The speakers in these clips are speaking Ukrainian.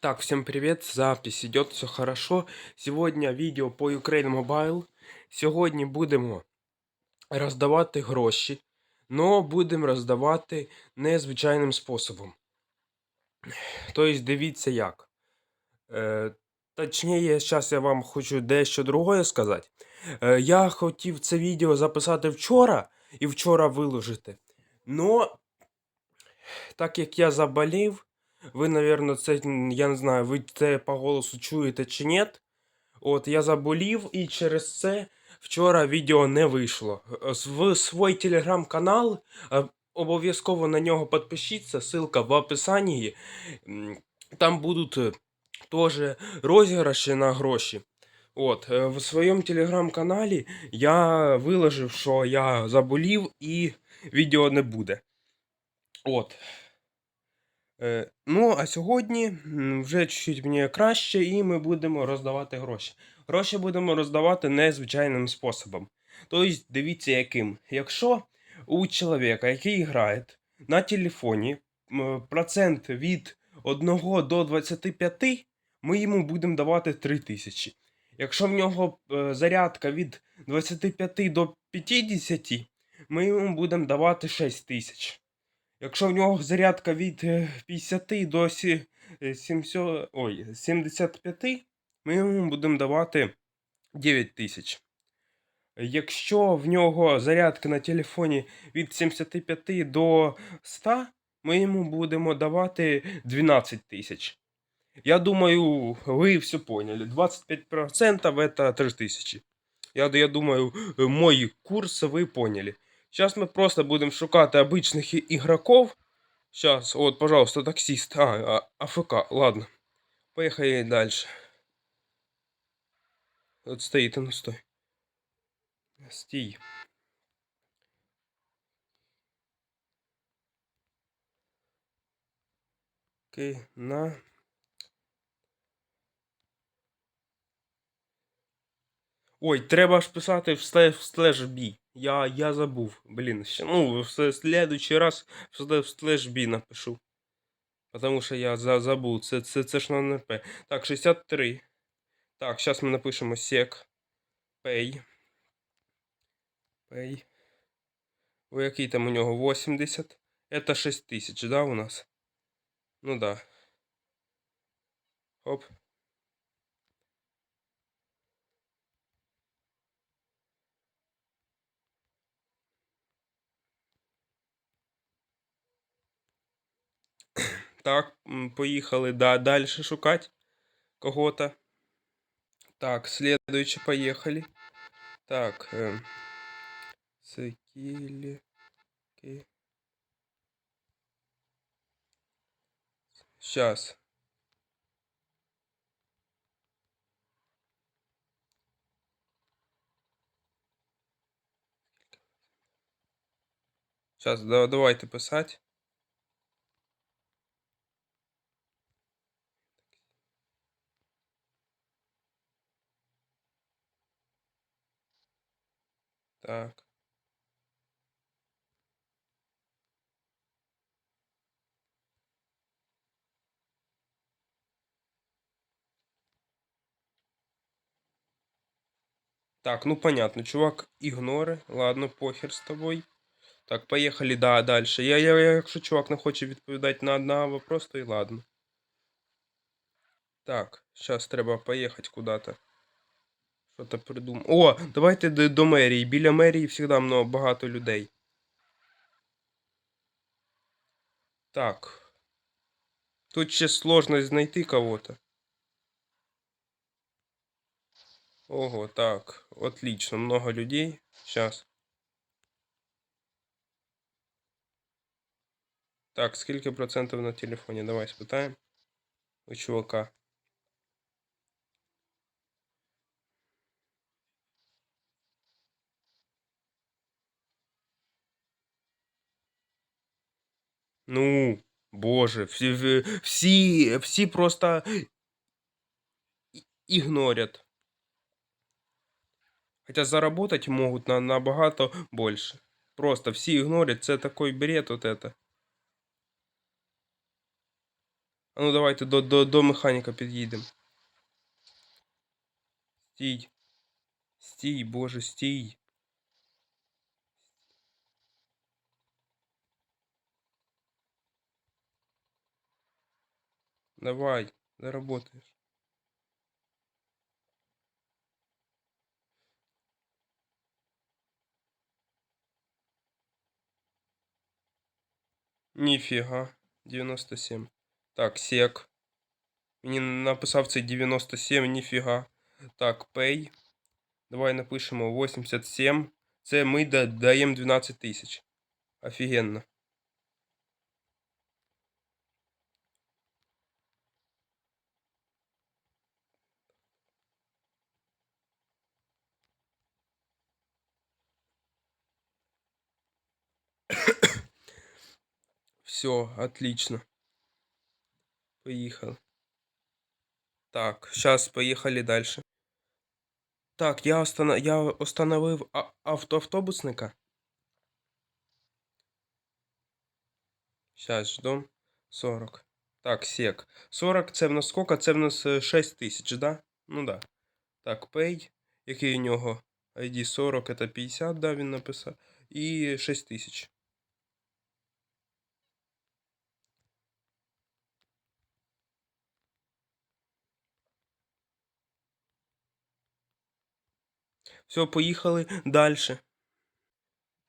Так, всем привет, запись идет, все хорошо. Сегодня відео по Ukraine Mobile. Сьогодні будемо роздавати гроші, но будемо роздавати незвичайним способом. Тобто, дивіться як. Е, точніше, зараз я вам хочу дещо другое сказати. Е, я хотів це відео записати вчора і вчора виложити. Но так як я заболів, ви, напевно, це, я не знаю, ви це по голосу чуєте чи ні. От я заболів, і через це вчора відео не вийшло. Е, В свій телеграм-канал е, обов'язково на нього підпишіться, ссылка в описанні. Там будуть е, теж розіграші на гроші. От, в своєму телеграм-каналі я виложив, що я заболів і відео не буде. От. Е, ну, а сьогодні вже чуть-чуть мені краще, і ми будемо роздавати гроші. Гроші будемо роздавати незвичайним способом. Тобто, дивіться яким. Якщо у чоловіка, який грає на телефоні, процент від 1 до 25, ми йому будемо давати 3000. Якщо в нього е, зарядка від 25 до 50, ми йому будемо давати 6000. Якщо в нього зарядка від е, 50 до сі- е, 70, ой, 75, ми йому будемо давати 9 тисяч. Якщо в нього зарядка на телефоні від 75 до 100, ми йому будемо давати 12 тисяч. Я думаю, ви все поняли. 25% это 3 тисячі. Я, я думаю, е, мой курс ви поняли. Сейчас мы просто будем шукати обычных і- ігроков. Сейчас, вот, пожалуйста, таксист. А, а АФК, ладно. Поехали дальше. Вот стоит, а ну стой. Стій. Окей, на. Ой, треба ж писати в слеш, в слеш бі. Я, я забув. Блін, ще, ну, в следующий раз в слеш напишу. Потому що я за, забув. Це, це, це ж на НП. Так, 63. Так, зараз ми напишемо sec pay. Pay. О, який там у нього 80. Это 6000, да, у нас? Ну да. Хоп. Так, поїхали да, далі шукати кого-то. Так, следующий, поехали. Так, э, скилли. Сейчас. Сейчас, да, давайте писать. Так. Так, ну понятно, чувак, ігнори. Ладно, похер з тобою. Так, поїхали, да, далі. Я, я, якщо чувак не хоче відповідати на одного вопрос, то і ладно. Так, зараз треба поїхати куди-то. Що-то придумав. О, давайте до, до мерії. Біля мерії завжди багато людей. Так. Тут ще сложно знайти кого-то. Ого, так. Отлично, много людей. Сейчас. Так, скільки процентів на телефоні? Давай спитаємо. У чувака. Ну, боже, всі, в- всі, всі просто і- ігнорять. Хотя заработать могут на, набагато больше. Просто всі ігнорять, це такой бред вот это. А ну давайте до, до, до механіка під'їдемо. Стій. Стій, боже, стій. Давай, заработаешь. Ніфіга. 97. Так, сек. Мені написав цей 97, ніфіга. Так, pay. Давай напишемо 87. Це ми да- даємо 12 тисяч. Офігенно. Все, отлично. Поїхали. Так, сейчас поїхали дальше. Так, я, остана... я остановив а- автоавтобусника. Сейчас ждем. 40. Так, сек. 40 це в нас сколько? Це в нас 6 тисяч, да? Ну да. Так, pay. Який у нього? ID 40, это 50, да, він написав. І 6 тисяч. Все, поїхали далі.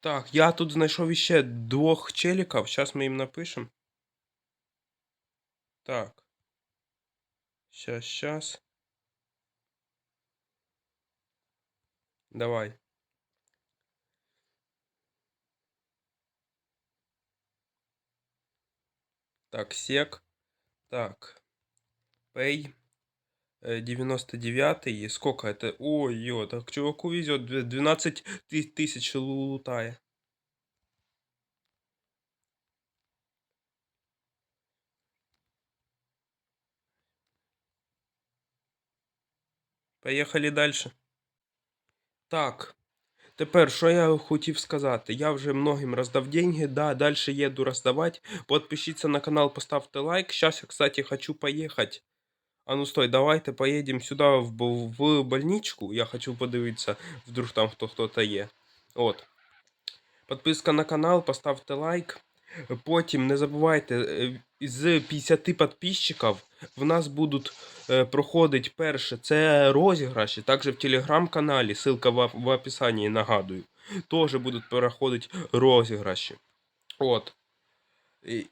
Так, я тут знайшов іще двох челіків. Зараз ми їм напишемо. Так. Щас, щас. Давай. Так, сек. Так. Пей. Э, 99-й. Сколько это? Ой-ё, так чуваку везет. 12 тысяч лутая. Поехали дальше. Так. Тепер, що я хотів сказати, я вже многим роздав деньги, да, далі їду роздавати. Подпишіться на канал, поставте лайк. Зараз я, кстати, хочу поїхати. А ну стой, давайте поїдемо сюди в, в больничку. Я хочу подивитися, вдруг там хто хто-то є. От. Підписка на канал, поставте лайк. Потім не забувайте, е, з 50 підписчиків в нас будуть е, проходити перше це розіграші. Також в телеграм-каналі, ссылка в, в описанні, нагадую. Теж будуть проходити розіграші. От.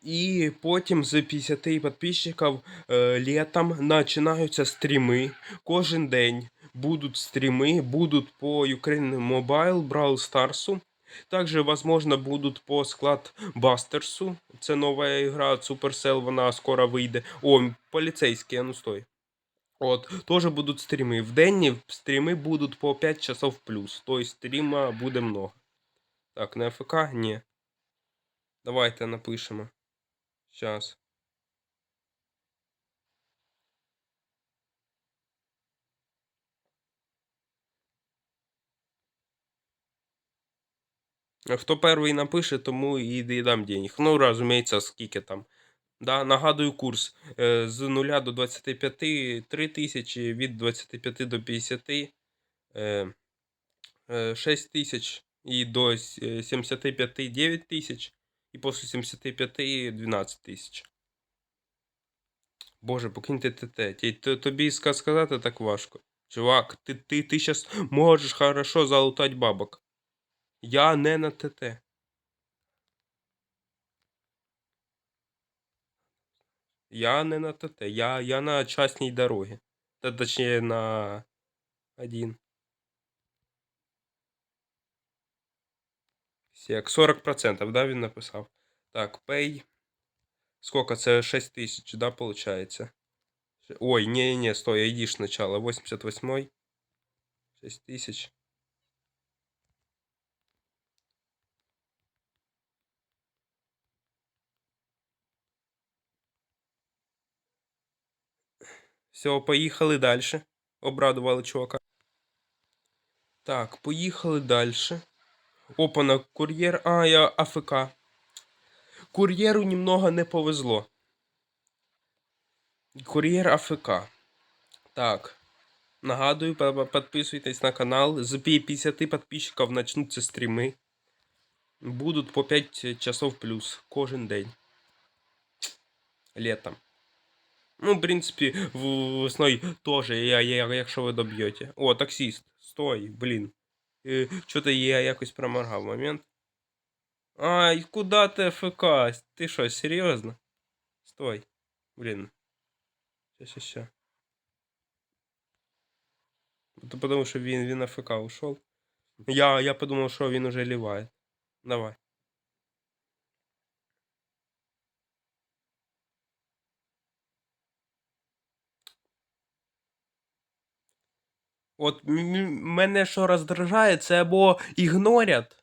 І- потім з 50 підписчиків е, літом починаються стріми. Кожен день будуть стріми, будуть по Ukraine Mobile, Brawl Stars. Также, возможно, будут по склад Бастерсу. Це нова ігра Supercell, вона скоро вийде. О, поліцейський, ну стой. От, теж будуть стріми. В день стріми будуть по 5 часов плюс. Тобто стріма буде много. Так, на АФК? Ні. Давайте напишемо. А Хто перший напише, тому і дам денег. Ну, розуміється, скільки там. Да, нагадую курс е, з 0 до 25 3 тисячі, від 25 до 50 е, е, 6 тисяч і до с- е, 75 9 тисяч, і після 75 12 тисяч. Боже, покиньте ТТ. Тобі ска- сказати так важко. Чувак, ти, ти, ти щас можеш хорошо залутати бабок. Я не на ТТ. Я не на ТТ, я, я на частній дорогі. Та точніше на один. Сек. 40%, да, він написав. Так, pay. Сколько? Це 6 тисяч, да, получается? Ой, не-не, стой, иди сначала. 88 6 тысяч. Все, поїхали далі. Обрадували чувака. Так, поїхали далі. Опана, кур'єр. А, я АФК. Кур'єру немного не повезло. Кур'єр АФК. Так. Нагадую, підписуйтесь на канал. З 50 підписчиків почнуться стріми. Будуть по 5 часов плюс кожен день. Летом. Ну, в принципі, весною теж, я, якщо ви доб'єте. О, таксист. Стой, блін. Е, Чого-то я якось проморгав момент. Ай, куда ти ФК? Ти що, серйозно? Стой. Блін. Ща, ща, ща. Это потому что він, він АФК ушел. Я, я подумал, что він уже ливает. Давай. От мене що роздражає, це або ігнорять.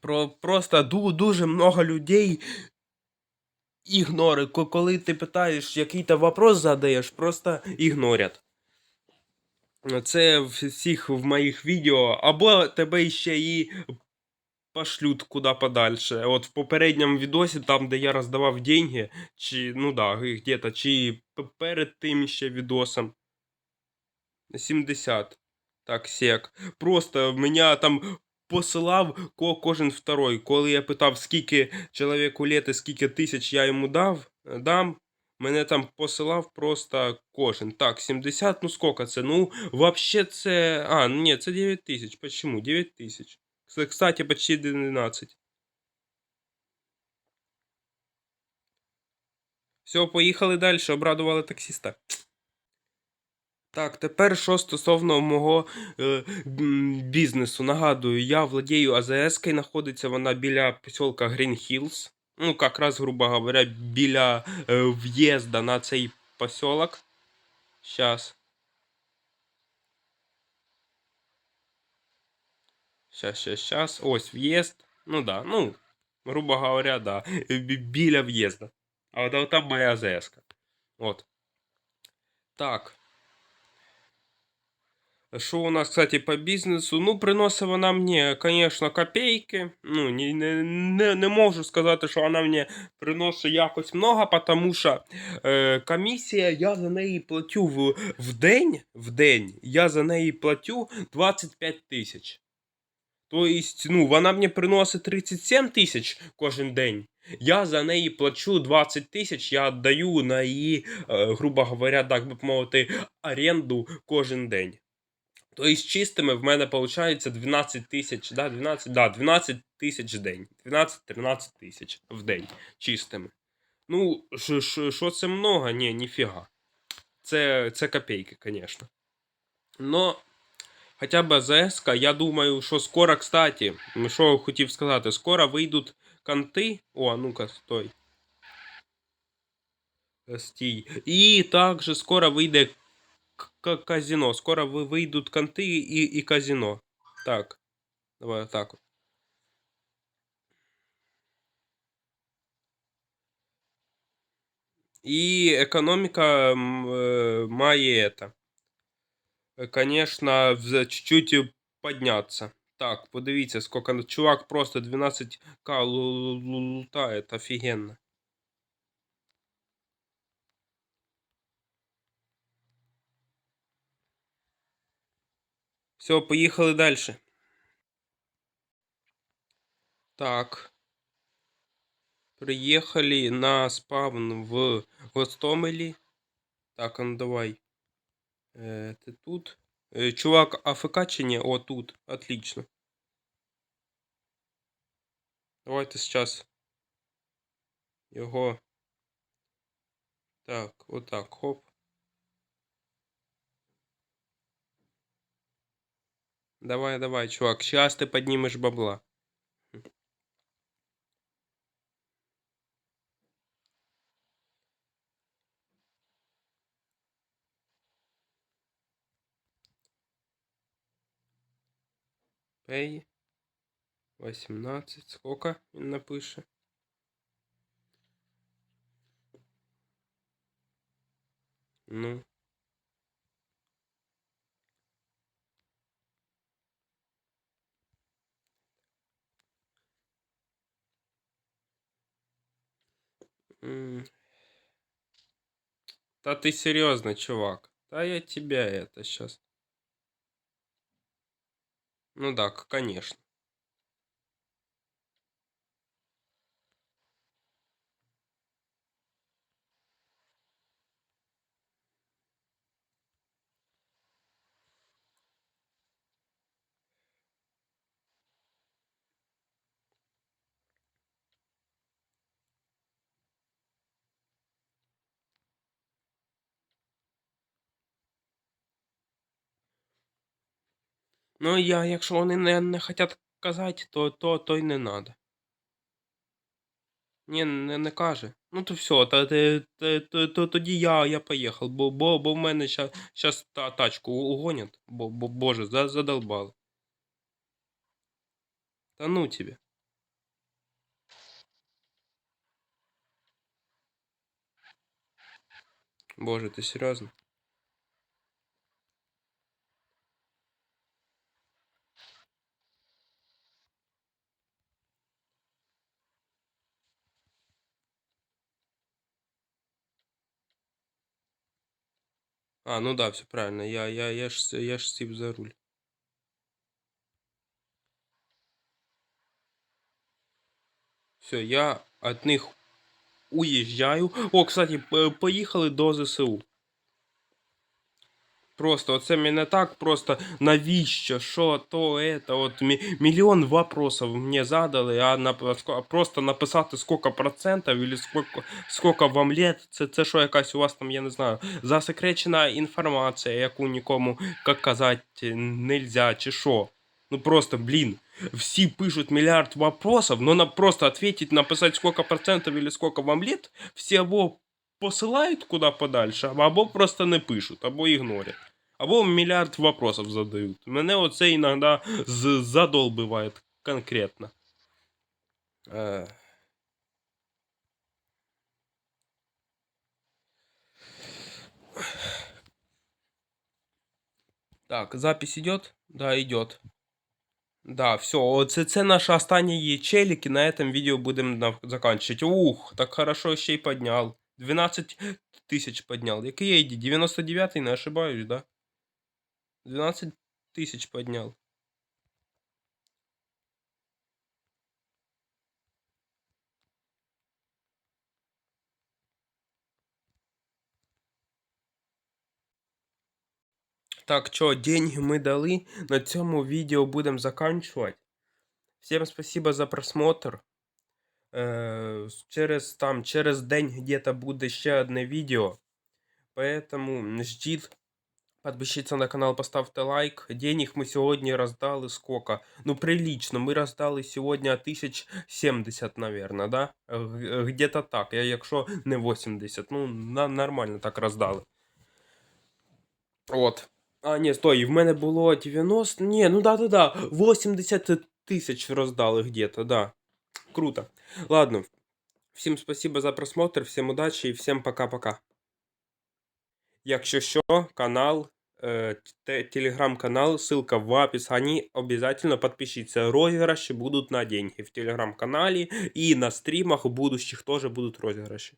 Про, просто ду, дуже много людей ігнори. Коли ти питаєш, який-то вопрос задаєш, просто ігнорять. Це всіх в моїх відео, або тебе ще і пошлють куди подальше. От в попередньому відосі, там, де я роздавав деньги, чи, ну да, где-то, чи перед тим ще відосом. 70. Так, сек. Просто мене там посилав ко кожен второй. Коли я питав, скільки чоловіку лет і скільки тисяч я йому дав, е, дам, мене там посилав просто кожен. Так, 70, ну сколько це? Ну, вообще це. А, ні, це 9 тисяч. Почему? 9 тисяч. Кс- Кстати, почти 12. Все, поїхали далі, обрадували таксиста. Так, тепер що стосовно мого е, бізнесу. Нагадую, я владію АЗС, знаходиться вона біля поселка Green Hills. Ну, якраз, грубо говоря, біля е, в'їзда на цей поселок. Сейчас. Сейчас, сейчас, сейчас. Ось в'їзд. Ну да, ну, грубо говоря, да. Біля в'їзда. А от там моя АЗС. От. Так. Що у нас, кстати, по бізнесу? Ну, приносить вона мені, звісно, копійки. Ну, не, не, не, можу сказати, що вона мені приносить якось много, тому що е, комісія, я за неї платю в, в день, в день, я за неї платю 25 тисяч. Тобто, ну, вона мені приносить 37 тисяч кожен день. Я за неї плачу 20 тисяч, я віддаю на її, е, грубо говоря, так би мовити, оренду кожен день. Тобто чистими в мене виходить 12 тисяч, да, 12, да, 12 тисяч в день. 12-13 тисяч в день чистими. Ну, що- це много? Ні, ніфіга. Це, це копійки, звісно. Но хоча б АЗС, я думаю, що скоро, кстати, що хотів сказати, скоро вийдуть канти. О, ну-ка, стой. Стій. І також скоро вийде казино. Скоро ви- вийдуть канти і, і казино. Так. Давай так. от. І економіка м, е, має это. е, Конечно, в- чуть-чуть подняться. Так, подивіться, сколько чувак просто 12к лу- лу- лутает, офігенно. Все, поїхали далі. Так. Приїхали на спавн в Гостомелі. Так, ну давай. Е, ти тут. Е, чувак, АФК чи ні? О, тут. Отлично. Давайте сейчас його. Так, отак, хоп. Давай, давай, чувак, сейчас ты поднимешь бабла. Пей. 18. Сколько він напише? Ну. Да ты серьезно, чувак. Да я тебя это сейчас. Ну да, конечно. Ну я, якщо вони не, не хотять казати, то, то, то й не надо. Ні, не, не каже. Ну то все, то, то, то, то, то, тоді я, я поїхав, бо, бо, бо в мене щас та, тачку угонять, бо, бо боже, за, задолбали. Та ну тебе. Боже, ти серйозно? А, ну да, все правильно. Я, я, я, ж, я ж сів за руль. Все, я от них уїжджаю. О, кстати, поїхали до ЗСУ. Просто оце мене так просто навіщо, що то, это, от мі- мільйон вопросов мені задали, а на, ско- просто написати скільки процентів или скільки, скільки вам лет, це, це що якась у вас там, я не знаю, засекречена інформація, яку нікому, як казати, нельзя, чи що. Ну просто, блін, всі пишуть мільярд вопросов, но на просто ответить, написать сколько процентов или сколько вам лет, всі або посилають куди подальше, або просто не пишуть, або ігнорять. Або мільярд вопросов задають. Мене оце іноді з- задолбиває конкретно. Е. Так, запись идет? Да, идет. Да, все, це, це наші останні челіки, на этом відео будемо на- заканчивать. Ух, так хорошо ще й підняв. 12 тисяч підняв. Який я йди? 99-й, не ошибаюсь, да? 12 тисяч підняв. Так, чё, деньги мы дали. На цьому відео будемо заканчивать. Всем спасибо за просмотр. Е, через там, через день где-то буде ще одне відео. Поэтому ждіть. Подпишіться на канал, поставте лайк. Денег ми сьогодні роздали сколько? Ну, прилично. Ми роздали сьогодні 1070, наверное, да? Где-то так. Я, якщо не 80. Ну, нормально так роздали. От. А, ні, стой, в мене було 90. Ні, ну да-да-да. 80 тисяч роздали где-то, да. Круто. Ладно. Всім спасибо за просмотр, всім удачі і всім пока-пока. Якщо що, канал, э, те- телеграм-канал, ссылка в описании. Обязательно подпишитесь. Розыгрыши будут на деньги в телеграм-канале. И на стримах будущих тоже будут розыгрыши.